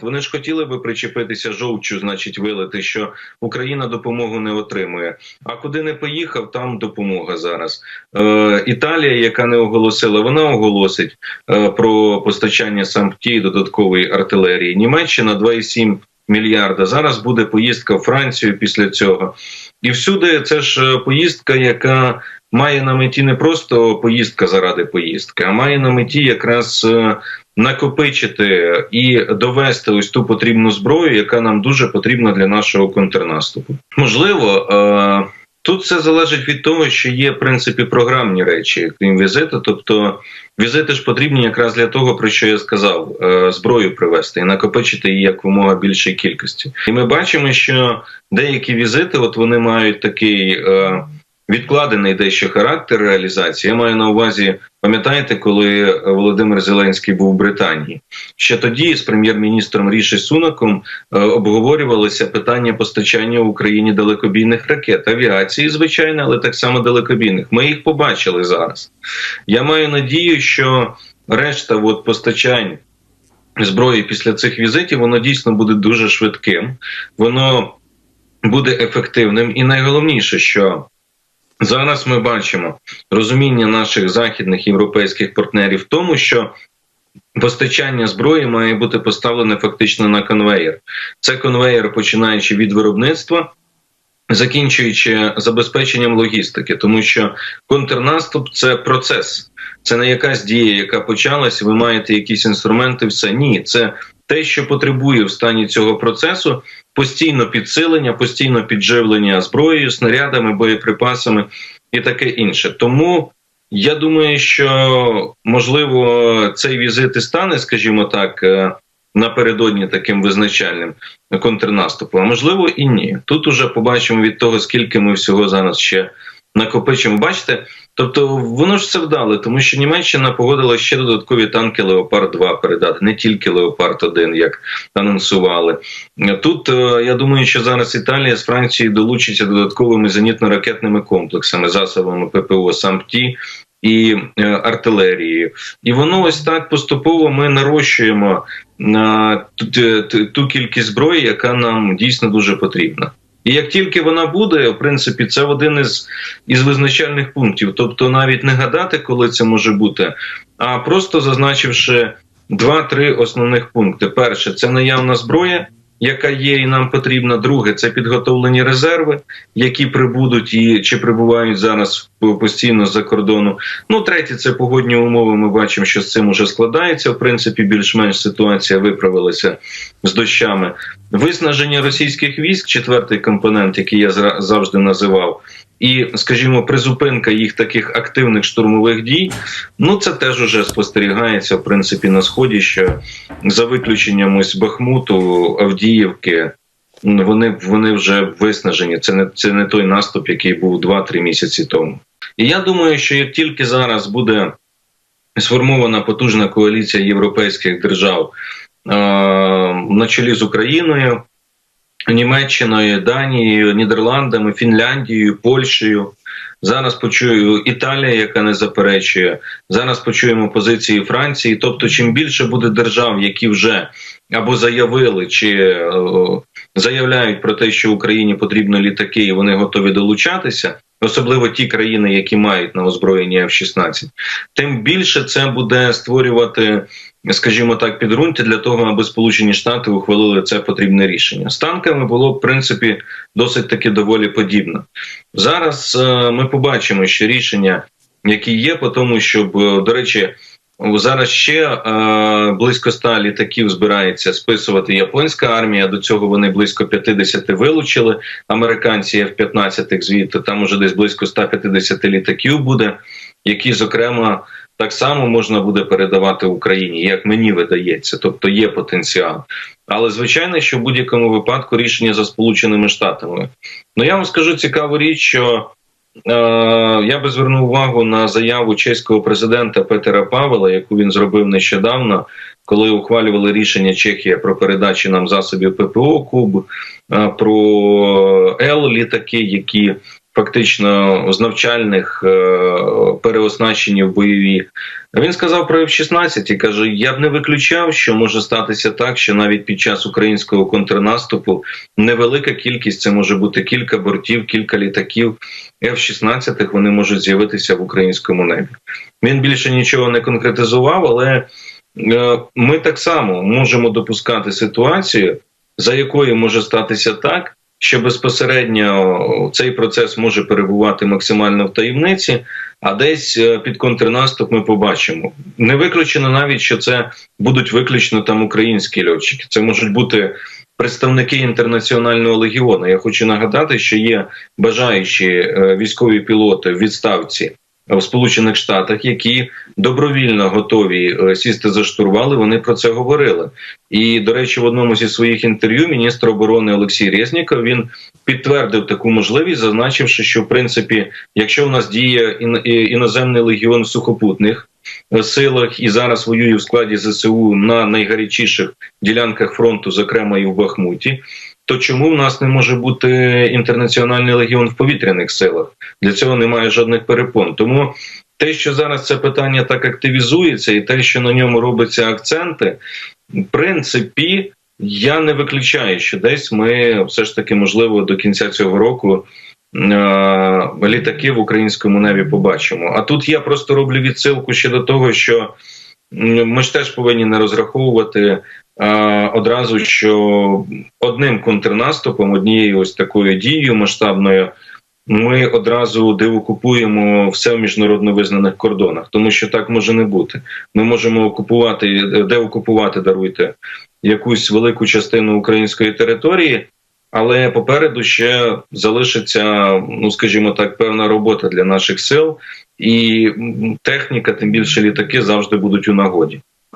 Вони ж хотіли би причепитися жовчу, значить, вилити, що Україна допомогу не отримує. А куди не поїхав, там допомога зараз. Е, Італія, яка не оголосила, вона оголосить е, про постачання сампті і додаткової артилерії. Німеччина 2,7 мільярда. Зараз буде поїздка в Францію після цього. І всюди це ж е, поїздка, яка має на меті не просто поїздка заради поїздки, а має на меті якраз е, накопичити і довести ось ту потрібну зброю, яка нам дуже потрібна для нашого контрнаступу. Можливо. Е, Тут все залежить від того, що є в принципі програмні речі, крім візиту. Тобто візити ж потрібні якраз для того, про що я сказав: е, зброю привезти і накопичити її якомога більшій кількості. І ми бачимо, що деякі візити, от вони мають такий е, відкладений дещо характер реалізації. Я маю на увазі, пам'ятаєте, коли Володимир Зеленський був в Британії? Ще тоді з прем'єр-міністром Ріші Сунаком е, обговорювалося питання постачання в Україні далекобійних ракет, авіації, звичайно, але так само далекобійних. Ми їх побачили зараз. Я маю надію, що решта от постачань. Зброї після цих візитів воно дійсно буде дуже швидким, воно буде ефективним, і найголовніше, що Зараз ми бачимо розуміння наших західних європейських партнерів в тому, що постачання зброї має бути поставлене фактично на конвеєр. Це конвеєр, починаючи від виробництва. Закінчуючи забезпеченням логістики, тому що контрнаступ це процес, це не якась дія, яка почалась. Ви маєте якісь інструменти. Все ні, це те, що потребує в стані цього процесу, постійно підсилення, постійно підживлення зброєю, снарядами, боєприпасами і таке інше. Тому я думаю, що можливо цей візит і стане, скажімо так, е, напередодні таким визначальним контрнаступом, а можливо і ні. Тут уже побачимо від того, скільки ми всього зараз ще накопичимо. Бачите, тобто воно ж це вдали, тому що Німеччина погодила ще додаткові танки Леопард 2 передати, не тільки Леопард 1 як анонсували. Тут е, я думаю, що зараз Італія з Францією долучиться додатковими зенітно-ракетними комплексами, засобами ППО САМПТІ. І е, артилерії, і воно ось так поступово ми нарощуємо на ту, ту кількість зброї, яка нам дійсно дуже потрібна. І як тільки вона буде, в принципі, це один із із визначальних пунктів. Тобто, навіть не гадати, коли це може бути, а просто зазначивши два-три основних пункти: перше це наявна зброя яка є і нам потрібна. Друге це підготовлені резерви, які прибудуть і чи прибувають зараз постійно за кордону. Ну третє це погодні умови. Ми бачимо, що з цим уже складається. В принципі, більш-менш ситуація виправилася з дощами. Виснаження російських військ, четвертий компонент, який я завжди називав. І, скажімо, призупинка їх таких активних штурмових дій, ну це теж уже спостерігається в принципі на сході. Що за виключенням ось Бахмуту, Авдіївки, вони вони вже виснажені. Це не це не той наступ, який був 2-3 місяці тому. І я думаю, що як тільки зараз буде сформована потужна коаліція європейських держав е на чолі з Україною. Німеччиною, Данією, Нідерландами, Фінляндією, Польщею. Зараз почую Італія, яка не заперечує. Зараз почуємо позиції Франції. Тобто, чим більше буде держав, які вже або заявили, чи заявляють про те, що Україні потрібно літаки, і вони готові долучатися, особливо ті країни, які мають на озброєнні F-16, тим більше це буде створювати скажімо так, підґрунтя для того, аби Сполучені Штати ухвалили це потрібне рішення. З танками було в принципі досить таки доволі подібно. Зараз е, ми побачимо, що рішення, які є, по тому, щоб е, до речі. Зараз ще е, близько ста літаків збирається списувати японська армія. До цього вони близько 50 вилучили. Американці F-15 звідти там уже десь близько 150 літаків буде, які зокрема так само можна буде передавати Україні, як мені видається, тобто є потенціал. Але звичайно, що в будь-якому випадку рішення за Сполученими Штатами. Ну я вам скажу цікаву річ, що е, я би звернув увагу на заяву чеського президента Петера Павела, яку він зробив нещодавно, коли ухвалювали рішення Чехія про передачу нам засобів ППО Куб, е, про Л літаки, які фактично з навчальних е, переоснащені в бойові. Він сказав про F-16 і каже: я б не виключав, що може статися так, що навіть під час українського контрнаступу невелика кількість це може бути кілька бортів, кілька літаків F-16 вони можуть з'явитися в українському небі. Він більше нічого не конкретизував, але е, ми так само можемо допускати ситуацію, за якою може статися так, що безпосередньо цей процес може перебувати максимально в таємниці, а десь е, під контрнаступ ми побачимо. Не виключено навіть, що це будуть виключно там українські льотчики. Це можуть бути представники інтернаціонального легіону. Я хочу нагадати, що є бажаючі е, військові пілоти в відставці. В Сполучених Штатах, які добровільно готові е, сісти за штурвали, вони про це говорили. І до речі, в одному зі своїх інтерв'ю міністр оборони Олексій Резніков він підтвердив таку можливість, зазначивши, що в принципі, якщо в нас діє іноземний легіон в сухопутних е, силах і зараз воює в складі ЗСУ на найгарячіших ділянках фронту, зокрема і в Бахмуті. То чому в нас не може бути інтернаціональний легіон в повітряних силах? Для цього немає жодних перепон. Тому те, що зараз це питання так активізується, і те, що на ньому робиться акценти, в принципі, я не виключаю, що десь ми все ж таки, можливо, до кінця цього року. Літаки в українському небі побачимо. А тут я просто роблю відсилку ще до того, що ми ж теж повинні не розраховувати одразу, що одним контрнаступом, однією ось такою дією масштабною, ми одразу деокупуємо все в міжнародно визнаних кордонах, тому що так може не бути. Ми можемо окупувати, деокупувати, даруйте якусь велику частину української території. Але попереду ще залишиться, ну скажімо так, певна робота для наших сил, і техніка, тим більше літаки, завжди будуть у нагоді.